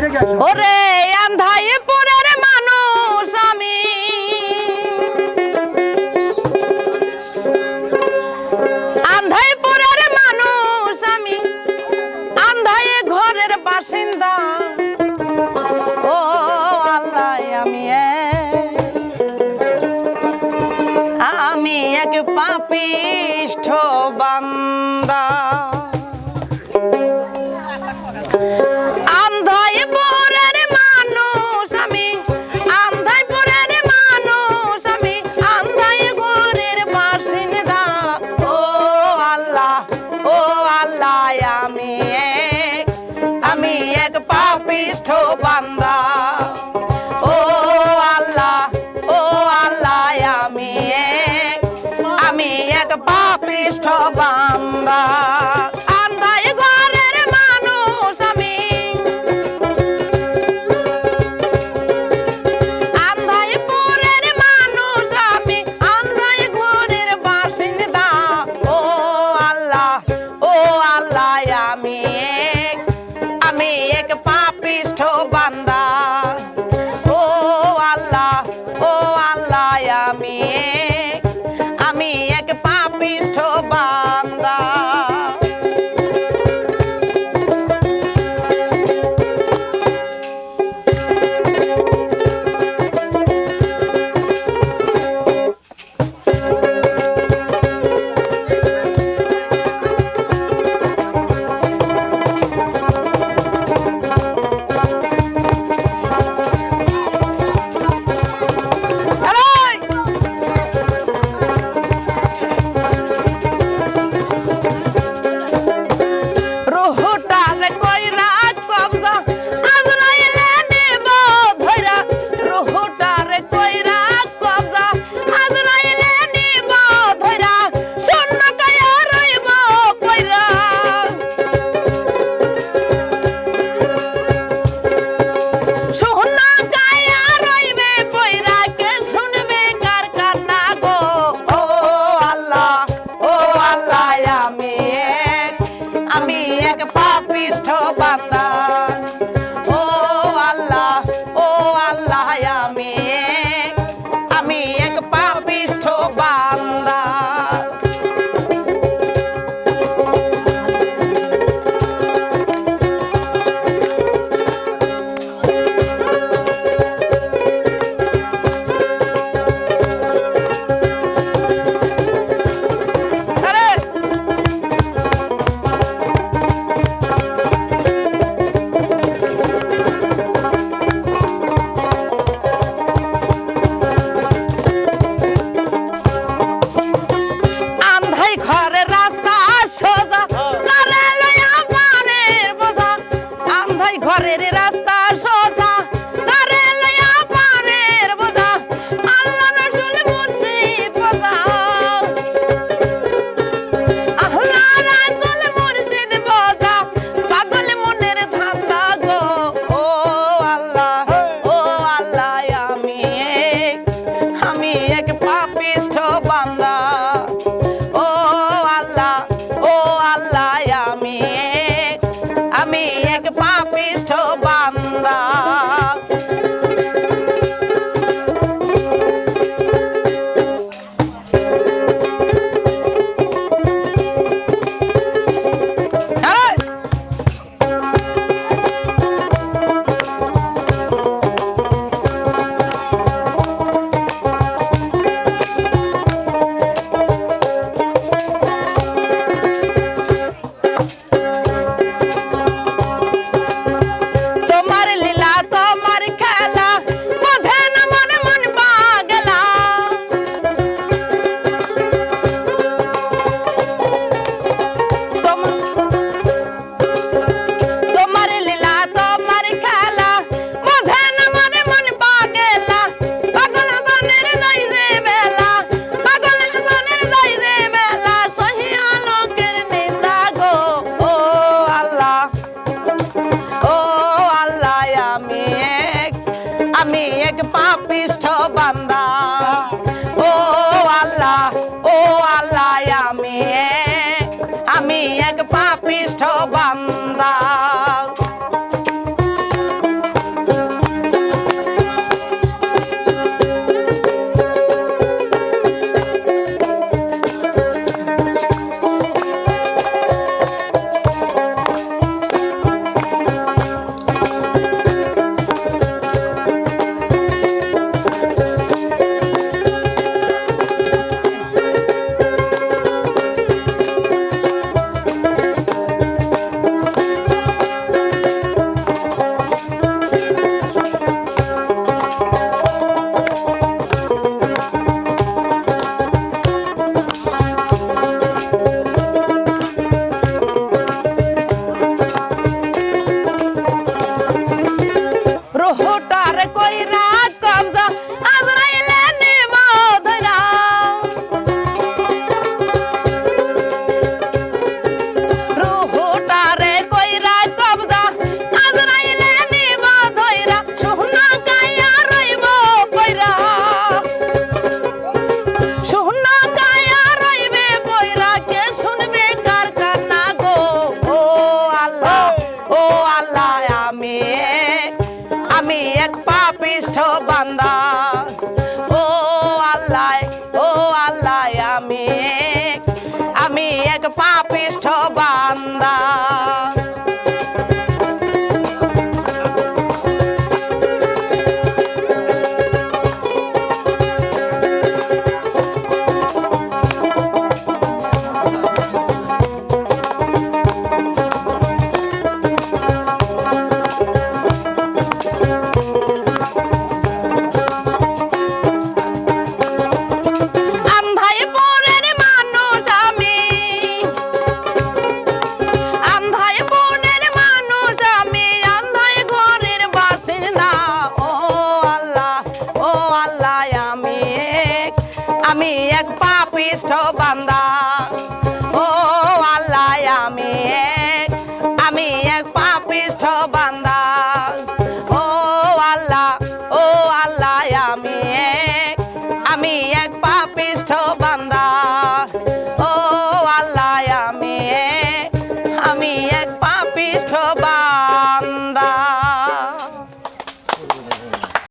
ওরে আন্ধায় পরের মানুষ আমি। আন্ধায় পরের মানুষ আমি। আন্ধায় ঘরের বাসিন্দা। ও আল্লাহ, আমি আমি এক পাপিষ্ঠ বান্দা। শ্রেষ্ঠ বান্দা। বান্দা a five-piece tub. আমি এক পাপিষ্ঠ বান্দা।